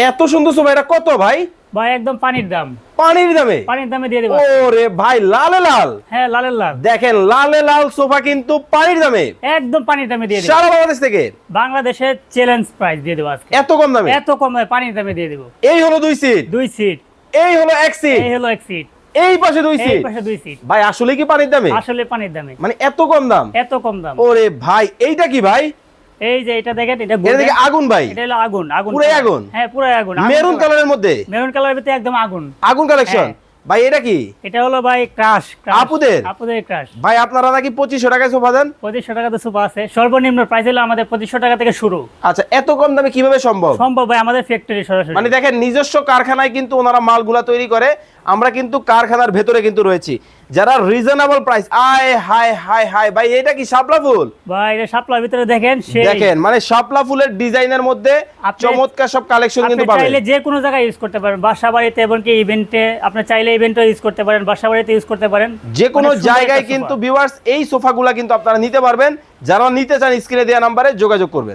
এত সুন্দর সোফা এটা কত ভাই? ভাই একদম পানির দাম। পানির দামে? পানির দামে দিয়ে দেবো। ওরে ভাই লালে লাল। হ্যাঁ লালের লাল। দেখেন লালে লাল সোফা কিন্তু পানির দামে। একদম পানির দামে দিয়ে দেবো। সারা বাংলাদেশ থেকে? বাংলাদেশের চ্যালেঞ্জ প্রাইস দিয়ে দেবো আজকে। এত কম দামে? এত কম দামে পানির দামে দিয়ে দেবো। এই হলো দুই সিট দুই সিট এই হলো এক সিট এই হলো এক সিট এই পাশে দুই সিট এই পাশে দুই সিট ভাই আসলে কি পানির দামে? আসলে পানির দামে। মানে এত কম দাম? এত কম দাম। ওরে ভাই এইটা কি ভাই? এই যে এটা দেখেন এটা এটা আগুন ভাই। এটা হলো আগুন আগুন colour। আগুন? হ্যাঁ পুরো আগুন। মেরুন কালারের মধ্যে? মেরুন কালারের ভিতরে একদম আগুন। আগুন কালেকশন হ্যাঁ। ভাই এটা কি? এটা হলো ভাই ক্রাশ আপুদের? আপুদের ক্রাশ ভাই আপনারা নাকি পঁচিশশো টাকায় সোফা দেন? পঁচিশশো টাকা সুপা আছে। সর্বনিম্ন প্রাইস হলো আমাদের পঁচিশশো টাকা থেকে শুরু। আচ্ছা এত কম দামে কীভাবে সম্ভব? সম্ভব ভাই আমাদের ফ্যাক্টরি সরাসরি। মানে দেখেন নিজস্ব কারখানায় কিন্তু ওনারা মালগুলা তৈরি করে। আমরা কিন্তু কারখানার ভেতরে কিন্তু রয়েছি। যারা রিজনেবল প্রাইস আয় হায় হায় হায় ভাই এটা কি শাপলা ফুল? ভাই এটা শাপলার ভিতরে দেখেন দেখেন মানে শাপলা ফুলের ডিজাইনের মধ্যে চমৎকার সব কালেকশন কিন্তু পাবেন। চাইলে যে কোনো জায়গায় ইউজ করতে পারেন বাসা বাড়িতে এবং কি ইভেন্টে আপনি চাইলে ইভেন্টও ইউজ করতে পারেন বাসা বাড়িতে ইউজ করতে পারেন। যে কোনো জায়গায় কিন্তু। ভিউয়ার্স এই সোফাগুলা কিন্তু আপনারা নিতে পারবেন। যারা নিতে চান স্ক্রিনে দেওয়া নাম্বারে যোগাযোগ করবেন।